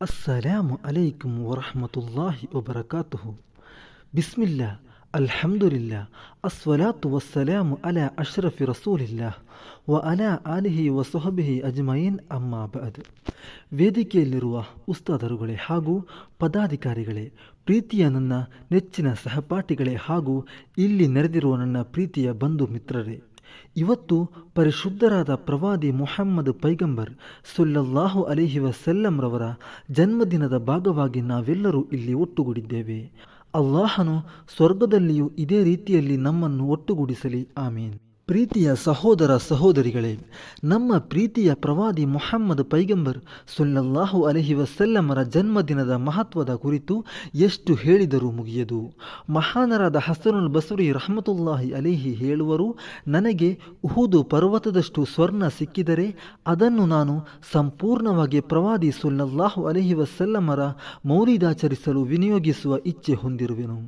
ಅಸ್ಸಲಾಮು ಅಲೈಕುಮ್ ವರಹಮತುಲ್ಲಾಹಿ ಒಬರಕಾತುಹು ಬಿಸ್ಮಿಲ್ಲಾ ಅಲ್ಹಮ್ದುಲಿಲ್ಲಾ ಅಸ್ವಲಾತು ವಸ್ಸಲಾಮು ಅಲ ಅಶ್ರಫಿ ರಸೂಲಿಲ್ಲಾ ವ ಅಲ ಆಲಿಹಿ ವ ಸೊಹಬಿಹಿ ಅಜ್ಮಯೀನ್ ಅಮ್ಮ ಬದ್ ವೇದಿಕೆಯಲ್ಲಿರುವ ಉಸ್ತಾದರುಗಳೇ ಹಾಗೂ ಪದಾಧಿಕಾರಿಗಳೇ, ಪ್ರೀತಿಯ ನನ್ನ ನೆಚ್ಚಿನ ಸಹಪಾಠಿಗಳೇ ಹಾಗೂ ಇಲ್ಲಿ ನೆರೆದಿರುವ ನನ್ನ ಪ್ರೀತಿಯ ಬಂಧು ಮಿತ್ರರೇ ಇವತ್ತು ಪರಿಶುದ್ಧರಾದ ಪ್ರವಾದಿ ಮೊಹಮ್ಮದ್ ಪೈಗಂಬರ್ ಸುಲ್ಲಲ್ಲಾಹು ಅಲಿಹಿ ವಸಲ್ಲಂರವರ ಜನ್ಮದಿನದ ಭಾಗವಾಗಿ ನಾವೆಲ್ಲರೂ ಇಲ್ಲಿ ಒಟ್ಟುಗೂಡಿದ್ದೇವೆ. ಅಲ್ಲಾಹನು ಸ್ವರ್ಗದಲ್ಲಿಯೂ ಇದೇ ರೀತಿಯಲ್ಲಿ ನಮ್ಮನ್ನು ಒಟ್ಟುಗೂಡಿಸಲಿ. ಆಮೀನ್. ಪ್ರೀತಿಯ ಸಹೋದರ ಸಹೋದರಿಗಳೇ, ನಮ್ಮ ಪ್ರೀತಿಯ ಪ್ರವಾದಿ ಮೊಹಮ್ಮದ್ ಪೈಗಂಬರ್ ಸುಲ್ಲಲ್ಲಾಹು ಅಲಹಿ ವಸಲ್ಲಮರ ಜನ್ಮದಿನದ ಮಹತ್ವದ ಕುರಿತು ಎಷ್ಟು ಹೇಳಿದರೂ ಮುಗಿಯದು. ಮಹಾನರಾದ ಹಸನುಲ್ ಬಸುರಿ ರಹಮತುಲ್ಲಾಹಿ ಅಲಿಹಿ ಹೇಳುವರು, ನನಗೆ ಉಹುದು ಪರ್ವತದಷ್ಟು ಸ್ವರ್ಣ ಸಿಕ್ಕಿದರೆ ಅದನ್ನು ನಾನು ಸಂಪೂರ್ಣವಾಗಿ ಪ್ರವಾದಿ ಸುಲ್ಲಲ್ಲಾಹು ಅಲಹಿ ವಸಲ್ಲಮರ ಮೌಲಿದಾಚರಿಸಲು ವಿನಿಯೋಗಿಸುವ ಇಚ್ಛೆ ಹೊಂದಿರುವೆನು.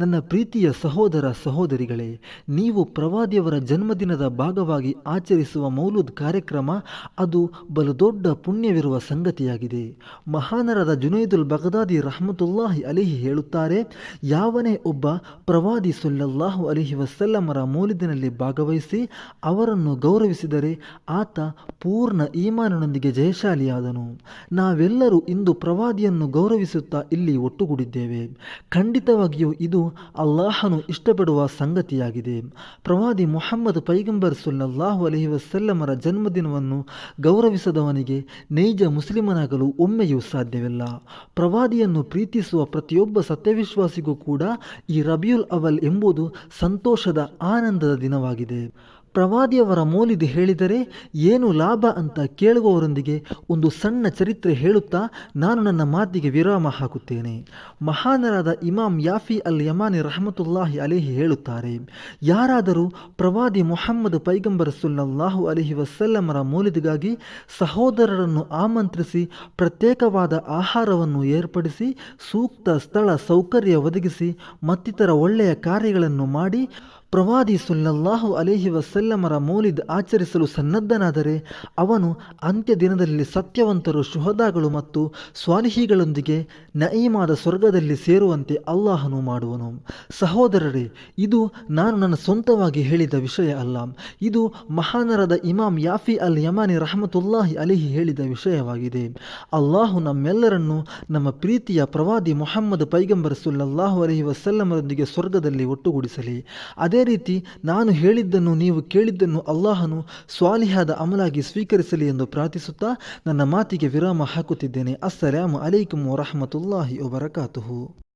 ನನ್ನ ಪ್ರೀತಿಯ ಸಹೋದರ ಸಹೋದರಿಗಳೇ, ನೀವು ಪ್ರವಾದಿಯವರ ಜನ್ಮ ಜನ್ಮದಿನದ ಭಾಗವಾಗಿ ಆಚರಿಸುವ ಮೌಲುದ್ ಕಾರ್ಯಕ್ರಮ ಅದು ಬಲು ದೊಡ್ಡ ಪುಣ್ಯವಿರುವ ಸಂಗತಿಯಾಗಿದೆ. ಮಹಾನರದ ಜುನೈದುಲ್ ಬಗದಾದಿ ರಹಮತುಲ್ಲಾಹಿ ಅಲಿಹಿ ಹೇಳುತ್ತಾರೆ, ಯಾವನೇ ಒಬ್ಬ ಪ್ರವಾದಿ ಸುಲ್ಲಲ್ಲಾಹು ಅಲಿಹಿ ವಸಲ್ಲಮರ ಮೌಲಿದಿನಲ್ಲಿ ಭಾಗವಹಿಸಿ ಅವರನ್ನು ಗೌರವಿಸಿದರೆ ಆತ ಪೂರ್ಣ ಈಮಾನನೊಂದಿಗೆ ಜಯಶಾಲಿಯಾದನು. ನಾವೆಲ್ಲರೂ ಇಂದು ಪ್ರವಾದಿಯನ್ನು ಗೌರವಿಸುತ್ತಾ ಇಲ್ಲಿ ಒಟ್ಟುಗೂಡಿದ್ದೇವೆ. ಖಂಡಿತವಾಗಿಯೂ ಇದು ಅಲ್ಲಾಹನು ಇಷ್ಟಪಡುವ ಸಂಗತಿಯಾಗಿದೆ. ಪ್ರವಾದಿ ಮೊಹಮ್ಮದ್ ಪೈಗಂಬರ್ ಸುಲ್ಲಲ್ಲಾಹು ಅಲಹಿ ವಸಲ್ಲಮರ ಜನ್ಮದಿನವನ್ನು ಗೌರವಿಸದವನಿಗೆ ನೈಜ ಮುಸ್ಲಿಮನಾಗಲು ಒಮ್ಮೆಯೂ ಸಾಧ್ಯವಿಲ್ಲ. ಪ್ರವಾದಿಯನ್ನು ಪ್ರೀತಿಸುವ ಪ್ರತಿಯೊಬ್ಬ ಸತ್ಯವಿಶ್ವಾಸಿಗೂ ಕೂಡ ಈ ರಬಿಯುಲ್ ಅವಲ್ ಎಂಬುದು ಸಂತೋಷದ ಆನಂದದ ದಿನವಾಗಿದೆ. ಪ್ರವಾದಿಯವರ ಮೌಲಿದು ಹೇಳಿದರೆ ಏನು ಲಾಭ ಅಂತ ಕೇಳುವವರೊಂದಿಗೆ ಒಂದು ಸಣ್ಣ ಚರಿತ್ರೆ ಹೇಳುತ್ತಾ ನಾನು ನನ್ನ ಮಾತಿಗೆ ವಿರಾಮ ಹಾಕುತ್ತೇನೆ. ಮಹಾನರಾದ ಇಮಾಮ್ ಯಾಫಿ ಅಲ್ ಯಮಾನಿ ರಹಮತುಲ್ಲಾಹಿ ಅಲಿಹಿ ಹೇಳುತ್ತಾರೆ, ಯಾರಾದರೂ ಪ್ರವಾದಿ ಮೊಹಮ್ಮದ್ ಪೈಗಂಬರ ಸುಲ್ಲಾಹು ಅಲಿಹಿ ವಸಲ್ಲಮರ ಮೌಲಿದಿಗಾಗಿ ಸಹೋದರರನ್ನು ಆಮಂತ್ರಿಸಿ ಪ್ರತ್ಯೇಕವಾದ ಆಹಾರವನ್ನು ಏರ್ಪಡಿಸಿ ಸೂಕ್ತ ಸ್ಥಳ ಸೌಕರ್ಯ ಒದಗಿಸಿ ಮತ್ತಿತರ ಒಳ್ಳೆಯ ಕಾರ್ಯಗಳನ್ನು ಮಾಡಿ ಪ್ರವಾದಿ ಸುಲ್ಲಲ್ಲಾಹು ಅಲೇಹಿ ವಸಲ್ಲಮರ ಮೌಲಿದ್ ಆಚರಿಸಲು ಸನ್ನದ್ಧನಾದರೆ ಅವನು ಅಂತ್ಯ ದಿನದಲ್ಲಿ ಸತ್ಯವಂತರು, ಶುಹದಾಗಳು ಮತ್ತು ಸ್ವಾಲಿಹಿಗಳೊಂದಿಗೆ ನಯೀಮಾದ ಸ್ವರ್ಗದಲ್ಲಿ ಸೇರುವಂತೆ ಅಲ್ಲಾಹನು ಮಾಡುವನು. ಸಹೋದರರೇ, ಇದು ನಾನು ನನ್ನ ಸ್ವಂತವಾಗಿ ಹೇಳಿದ ವಿಷಯ ಅಲ್ಲ. ಇದು ಮಹಾನರದ ಇಮಾಮ್ ಯಾಫಿ ಅಲ್ ಯಮಾನಿ ರಹಮತುಲ್ಲಾಹಿ ಅಲಿಹಿ ಹೇಳಿದ ವಿಷಯವಾಗಿದೆ. ಅಲ್ಲಾಹು ನಮ್ಮೆಲ್ಲರನ್ನು ನಮ್ಮ ಪ್ರೀತಿಯ ಪ್ರವಾದಿ ಮೊಹಮ್ಮದ್ ಪೈಗಂಬರ್ ಸುಲ್ಲಲ್ಲಾಹು ಅಲಹಿ ವಸಲ್ಲಮರೊಂದಿಗೆ ಸ್ವರ್ಗದಲ್ಲಿ ಒಟ್ಟುಗೂಡಿಸಲಿ. ಅದೇ ಅದೇ ರೀತಿ ನಾನು ಹೇಳಿದ್ದನ್ನು ನೀವು ಕೇಳಿದ್ದನ್ನು ಅಲ್ಲಾಹನು ಸ್ವಾಲಿಹಾದ ಅಮಲಾಗಿ ಸ್ವೀಕರಿಸಲಿ ಎಂದು ಪ್ರಾರ್ಥಿಸುತ್ತಾ ನನ್ನ ಮಾತಿಗೆ ವಿರಾಮ ಹಾಕುತ್ತಿದ್ದೇನೆ. ಅಸ್ಸಲಾಮು ಅಲೈಕುಮ್ ವರಹಮತುಲ್ಲಾಹಿ ವಬರಕಾತುಹು.